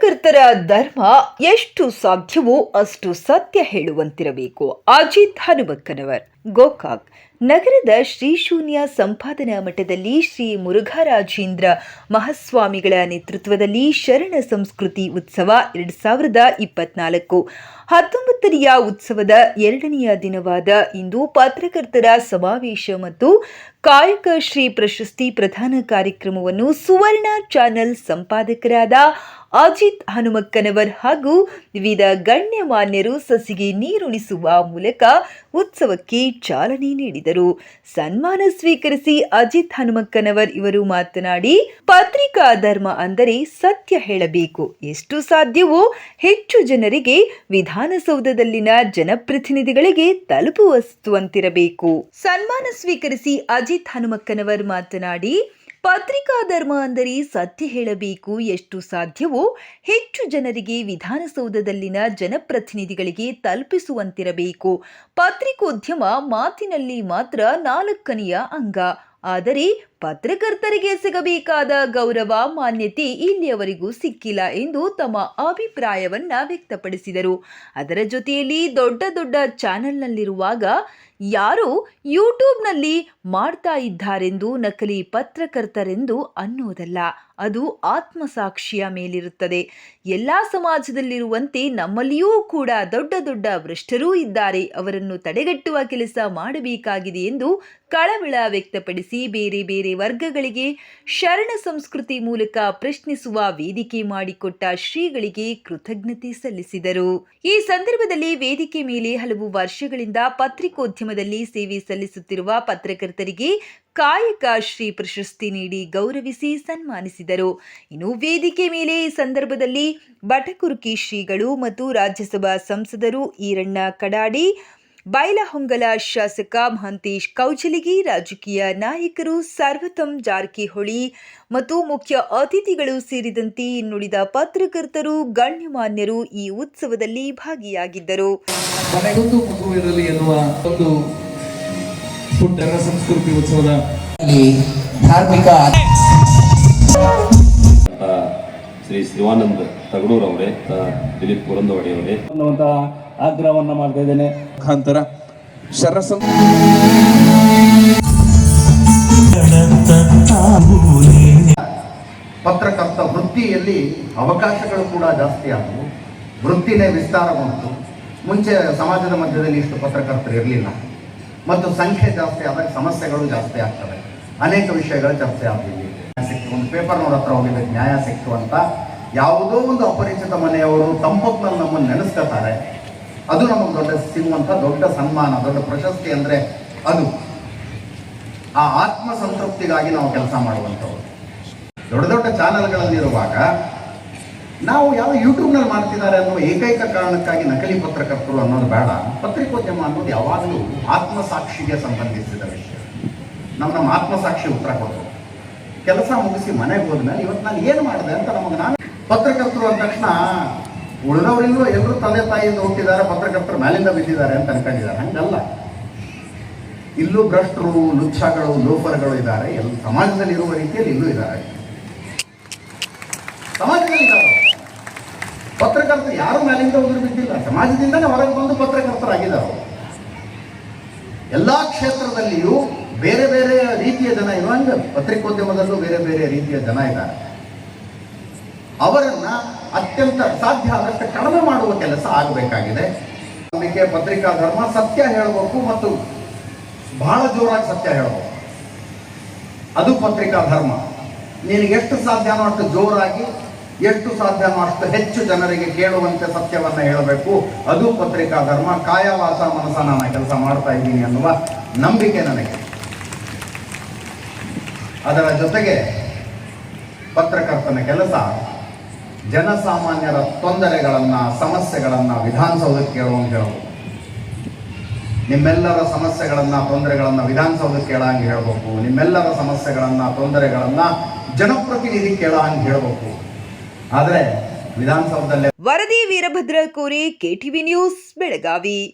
ಪತ್ರಕರ್ತರ ಧರ್ಮ ಎಷ್ಟು ಸಾಧ್ಯವೋ ಅಷ್ಟು ಸತ್ಯ ಹೇಳುವಂತಿರಬೇಕು. ಅಜಿತ್ ಹನುಮಕ್ಕನವರ್ ಗೋಕಾಕ್. ನಗರದ ಶ್ರೀ ಶೂನ್ಯ ಸಂಪಾದನಾ ಮಠದಲ್ಲಿ ಶ್ರೀ ಮುರುಘರಾಜೇಂದ್ರ ಮಹಾಸ್ವಾಮಿಗಳ ನೇತೃತ್ವದಲ್ಲಿ ಶರಣ ಸಂಸ್ಕೃತಿ ಉತ್ಸವ ಎರಡು ಸಾವಿರದ ಇಪ್ಪತ್ನಾಲ್ಕು. ಹತ್ತೊಂಬತ್ತನೆಯ ಉತ್ಸವದ ಎರಡನೆಯ ದಿನವಾದ ಇಂದು ಪತ್ರಕರ್ತರ ಸಮಾವೇಶ ಮತ್ತು ಕಾಯಕ ಶ್ರೀ ಪ್ರಶಸ್ತಿ ಪ್ರಧಾನ ಕಾರ್ಯಕ್ರಮವನ್ನು ಸುವರ್ಣ ಚಾನೆಲ್ ಸಂಪಾದಕರಾದ ಅಜಿತ್ ಹನುಮಕ್ಕನವರ್ ಹಾಗೂ ವಿವಿಧ ಗಣ್ಯಮಾನ್ಯರು ಸಸಿಗೆ ನೀರುಣಿಸುವ ಮೂಲಕ ಉತ್ಸವಕ್ಕೆ ಚಾಲನೆ ನೀಡಿದರು. ಸನ್ಮಾನ ಸ್ವೀಕರಿಸಿ ಅಜಿತ್ ಹನುಮಕ್ಕನವರ್ ಇವರು ಮಾತನಾಡಿ, ಪತ್ರಿಕಾ ಧರ್ಮ ಅಂದರೆ ಸತ್ಯ ಹೇಳಬೇಕು. ಎಷ್ಟು ಸಾಧ್ಯವೋ ಹೆಚ್ಚು ಜನರಿಗೆ ವಿಧಾನಸೌಧದಲ್ಲಿನ ಜನಪ್ರತಿನಿಧಿಗಳಿಗೆ ತಲುಪುವಸ್ತುವಂತಿರಬೇಕು ಸನ್ಮಾನ ಸ್ವೀಕರಿಸಿ ಅಜಿತ್ ಹನುಮಕ್ಕನವರ್ ಮಾತನಾಡಿ, ಪತ್ರಿಕಾ ಧರ್ಮ ಅಂದರೆ ಸತ್ಯ ಹೇಳಬೇಕು ಎಷ್ಟು ಸಾಧ್ಯವೋ ಹೆಚ್ಚು ಜನರಿಗೆ ವಿಧಾನಸೌಧದಲ್ಲಿನ ಜನಪ್ರತಿನಿಧಿಗಳಿಗೆ ತಲುಪಿಸುವಂತಿರಬೇಕು. ಪತ್ರಿಕೋದ್ಯಮ ಮಾತಿನಲ್ಲಿ ಮಾತ್ರ ನಾಲ್ಕನೆಯ ಅಂಗ. ಆದರೆ ಪತ್ರಕರ್ತರಿಗೆ ಸಿಗಬೇಕಾದ ಗೌರವ, ಮಾನ್ಯತೆ ಇಲ್ಲಿಯವರೆಗೂ ಸಿಕ್ಕಿಲ್ಲ ಎಂದು ತಮ್ಮ ಅಭಿಪ್ರಾಯವನ್ನ ವ್ಯಕ್ತಪಡಿಸಿದರು. ಅದರ ಜೊತೆಯಲ್ಲಿ ದೊಡ್ಡ ದೊಡ್ಡ ಚಾನೆಲ್ನಲ್ಲಿರುವಾಗ ಯಾರು ಯೂಟ್ಯೂಬ್ನಲ್ಲಿ ಮಾಡ್ತಾ ಇದ್ದಾರೆಂದು ನಕಲಿ ಪತ್ರಕರ್ತರೆಂದು ಅನ್ನೋದಲ್ಲ, ಅದು ಆತ್ಮಸಾಕ್ಷಿಯ ಮೇಲಿರುತ್ತದೆ. ಎಲ್ಲ ಸಮಾಜದಲ್ಲಿರುವಂತೆ ನಮ್ಮಲ್ಲಿಯೂ ಕೂಡ ದೊಡ್ಡ ದೊಡ್ಡ ಭ್ರಷ್ಟರೂ ಇದ್ದಾರೆ. ಅವರನ್ನು ತಡೆಗಟ್ಟುವ ಕೆಲಸ ಮಾಡಬೇಕಾಗಿದೆ ಎಂದು ಕಳವಳ ವ್ಯಕ್ತಪಡಿಸಿ ಬೇರೆ ಬೇರೆ ವರ್ಗಗಳಿಗೆ ಶರಣ ಸಂಸ್ಕೃತಿ ಮೂಲಕ ಪ್ರಶ್ನಿಸುವ ವೇದಿಕೆ ಮಾಡಿಕೊಟ್ಟ ಶ್ರೀಗಳಿಗೆ ಕೃತಜ್ಞತೆ ಸಲ್ಲಿಸಿದರು. ಈ ಸಂದರ್ಭದಲ್ಲಿ ವೇದಿಕೆ ಮೇಲೆ ಹಲವು ವರ್ಷಗಳಿಂದ ಪತ್ರಿಕೋದ್ಯಮದಲ್ಲಿ ಸೇವೆ ಸಲ್ಲಿಸುತ್ತಿರುವ ಪತ್ರಕರ್ತರಿಗೆ ಕಾಯಕ ಶ್ರೀ ಪ್ರಶಸ್ತಿ ನೀಡಿ ಗೌರವಿಸಿ ಸನ್ಮಾನಿಸಿದರು. ಇನ್ನು ವೇದಿಕೆ ಮೇಲೆ ಈ ಸಂದರ್ಭದಲ್ಲಿ ಬಟಕುರುಕಿ ಶ್ರೀಗಳು ಮತ್ತು ರಾಜ್ಯಸಭಾ ಸಂಸದರು ಈರಣ್ಣ ಕಡಾಡಿ ಬೈಲಹೊಂಗಲ ಶಾಸಕ ಮಹಂತೇಶ್ ಕೌಜಲಿಗಿ ರಾಜಕೀಯ ನಾಯಕರು ಸರ್ವತಂ ಜಾರಕಿಹೊಳಿ ಮತ್ತು ಮುಖ್ಯ ಅತಿಥಿಗಳು ಸೇರಿದಂತೆ ಇನ್ನುಳಿದ ಪತ್ರಕರ್ತರು ಗಣ್ಯಮಾನ್ಯರು ಈ ಉತ್ಸವದಲ್ಲಿ ಭಾಗಿಯಾಗಿದ್ದರು. ಸಂಸ್ಕೃತಿ ಉತ್ಸವದ ಧಾರ್ಮಿಕ ಶ್ರೀ ಶಿವಾನಂದ್ ತಗಡೂರ್ ಅವರೇ ದಿಲೀಪ್ ಪುರಂದವಾಡಿ ಅವರೇ. ಆಗ್ರಹವನ್ನ ಮಾಡ್ತಾ ಇದ್ದೇನೆ. ಮುಖಾಂತರ ಶರಸಂ ಪತ್ರಕರ್ತ ವೃತ್ತಿಯಲ್ಲಿ ಅವಕಾಶಗಳು ಕೂಡ ಜಾಸ್ತಿ ಆದವು. ವೃತ್ತಿನೇ ವಿಸ್ತಾರಗೊಂಡು ಮುಂಚೆ ಸಮಾಜದ ಮಧ್ಯದಲ್ಲಿ ಇಷ್ಟು ಪತ್ರಕರ್ತರು ಇರಲಿಲ್ಲ. ಮತ್ತು ಸಂಖ್ಯೆ ಜಾಸ್ತಿ ಆದಾಗ ಸಮಸ್ಯೆಗಳು ಜಾಸ್ತಿ ಆಗ್ತವೆ. ಅನೇಕ ವಿಷಯಗಳು ಚರ್ಚೆ ಆಗ್ತಿದೆ ಸಿಕ್ತು ಒಂದು ಪೇಪರ್ನವ್ರ ಹತ್ರ ಹೋಗಿದೆ ನ್ಯಾಯ ಸಿಕ್ತು ಅಂತ ಯಾವುದೋ ಒಂದು ಅಪರಿಚಿತ ಮನೆಯವರು ತಂಪೊತ್ನಲ್ಲಿ ನಮ್ಮನ್ನು ನೆನೆಸ್ಕೊತಾರೆ. ಅದು ನಮಗೆ ದೊಡ್ಡ ಸಿಗುವಂಥ ದೊಡ್ಡ ಸನ್ಮಾನ, ದೊಡ್ಡ ಪ್ರಶಸ್ತಿ ಅಂದರೆ ಅದು. ಆ ಆತ್ಮ ಸಂತೃಪ್ತಿಗಾಗಿ ನಾವು ಕೆಲಸ ಮಾಡುವಂಥವ್ರು. ದೊಡ್ಡ ದೊಡ್ಡ ಚಾನೆಲ್ಗಳಲ್ಲಿರುವಾಗ ನಾವು ಯಾವ ಯೂಟ್ಯೂಬ್ನಲ್ಲಿ ಮಾಡ್ತಿದ್ದಾರೆ ಅನ್ನೋ ಏಕೈಕ ಕಾರಣಕ್ಕಾಗಿ ನಕಲಿ ಪತ್ರಕರ್ತರು ಅನ್ನೋದು ಬೇಡ. ಪತ್ರಿಕೋದ್ಯಮ ಅನ್ನೋದು ಯಾವಾಗಲೂ ಆತ್ಮಸಾಕ್ಷಿಗೆ ಸಂಬಂಧಿಸಿದ ವಿಷಯ. ನಮ್ಮ ನಮ್ಮ ಆತ್ಮಸಾಕ್ಷಿ ಉತ್ತರ ಕೊಡೋದು ಕೆಲಸ ಮುಗಿಸಿ ಮನೆಗೆ ಹೋದ್ಮೇಲೆ ಇವತ್ತು ನಾನು ಏನು ಮಾಡಿದೆ ಅಂತ ನಮಗೆ ನಾನು ಪತ್ರಕರ್ತರು ಅಂದ ತಕ್ಷಣ ಉಳಿದವರೆಲ್ಲರೂ ಎಲ್ಲರೂ ತಂದೆ ತಾಯಿಯಿಂದ ಹುಟ್ಟಿದ್ದಾರೆ ಪತ್ರಕರ್ತರು ಮೇಲಿಂದ ಬಿದ್ದಿದ್ದಾರೆ ಅಂತ ಅನ್ಕೊಂಡಿದ್ದಾರೆ. ಹಂಗಲ್ಲ. ಇಲ್ಲೂ ಭ್ರಷ್ಟರು ಲುಚ್ಛಗಳು ಲೋಫರ್ಗಳು ಇದ್ದಾರೆ. ಎಲ್ಲ ಸಮಾಜದಲ್ಲಿ ಇರುವ ರೀತಿಯಲ್ಲಿ ಇಲ್ಲೂ ಇದ್ದಾರೆ. ಸಮಾಜದಲ್ಲಿ ಇದ್ದಾರೆ. ಪತ್ರಕರ್ತರು ಯಾರು ಮೇಲಿಂದ ಉದುರು ಬಿದ್ದಿಲ್ಲ ಸಮಾಜದಿಂದನೇ ಹೊರಗೆ ಬಂದು ಪತ್ರಕರ್ತರಾಗಿದ್ದಾರೆ. ಎಲ್ಲಾ ಕ್ಷೇತ್ರದಲ್ಲಿಯೂ ಬೇರೆ ಬೇರೆ ರೀತಿಯ ಜನ ಇರುವಂಗೆ ಪತ್ರಿಕೋದ್ಯಮದಲ್ಲೂ ಬೇರೆ ಬೇರೆ ರೀತಿಯ ಜನ ಇದ್ದಾರೆ. ಅವರನ್ನ ಅತ್ಯಂತ ಸಾಧ್ಯ ಆದಷ್ಟು ಕಡಿಮೆ ಮಾಡುವ ಕೆಲಸ ಆಗಬೇಕಾಗಿದೆ. ನಂಬಿಕೆ, ಪತ್ರಿಕಾ, ಧರ್ಮ, ಸತ್ಯ ಹೇಳಬೇಕು ಮತ್ತು ಬಹಳ ಜೋರಾಗಿ ಸತ್ಯ ಹೇಳಬೇಕು. ಅದು ಪತ್ರಿಕಾ, ಧರ್ಮ. ನೀನು ಎಷ್ಟು ಸಾಧ್ಯನೋ ಅಷ್ಟು ಜೋರಾಗಿ, ಎಷ್ಟು ಸಾಧ್ಯನೋ ಅಷ್ಟು ಹೆಚ್ಚು ಜನರಿಗೆ ಕೇಳುವಂತೆ ಸತ್ಯವನ್ನು ಹೇಳಬೇಕು. ಅದು ಪತ್ರಿಕಾ, ಧರ್ಮ, ಕಾಯವಾಸ ಮನಸ ನಾನು ಕೆಲಸ ಮಾಡ್ತಾ ಇದ್ದೀನಿ ಅನ್ನುವ ನಂಬಿಕೆ ನನಗೆ. ಅದರ ಜೊತೆಗೆ ಪತ್ರಕರ್ತನ ಕೆಲಸ ಜನಸಾಮಾನ್ಯರ ತೊಂದರೆಗಳನ್ನ, ಸಮಸ್ಯೆಗಳನ್ನ ವಿಧಾನಸೌಧಕ್ಕೆ ಕೇಳುವಂಗೆ ಹೇಳ್ಬೋದು. ನಿಮ್ಮೆಲ್ಲರ ಸಮಸ್ಯೆಗಳನ್ನ, ತೊಂದರೆಗಳನ್ನ ವಿಧಾನಸೌಧಕ್ಕೆ ಕೇಳಂಗೆ ಹೇಳ್ಬೇಕು. ನಿಮ್ಮೆಲ್ಲರ ಸಮಸ್ಯೆಗಳನ್ನ, ತೊಂದರೆಗಳನ್ನ ಜನಪ್ರತಿನಿಧಿ ಕೇಳಂಗೆ ಹೇಳ್ಬೇಕು. ಆದರೆ ವಿಧಾನಸೌಧದಲ್ಲೇ ವರದಿ ವೀರಭದ್ರ ಕೋರಿ ಕೆಟಿವಿ ನ್ಯೂಸ್, ಬೆಳಗಾವಿ.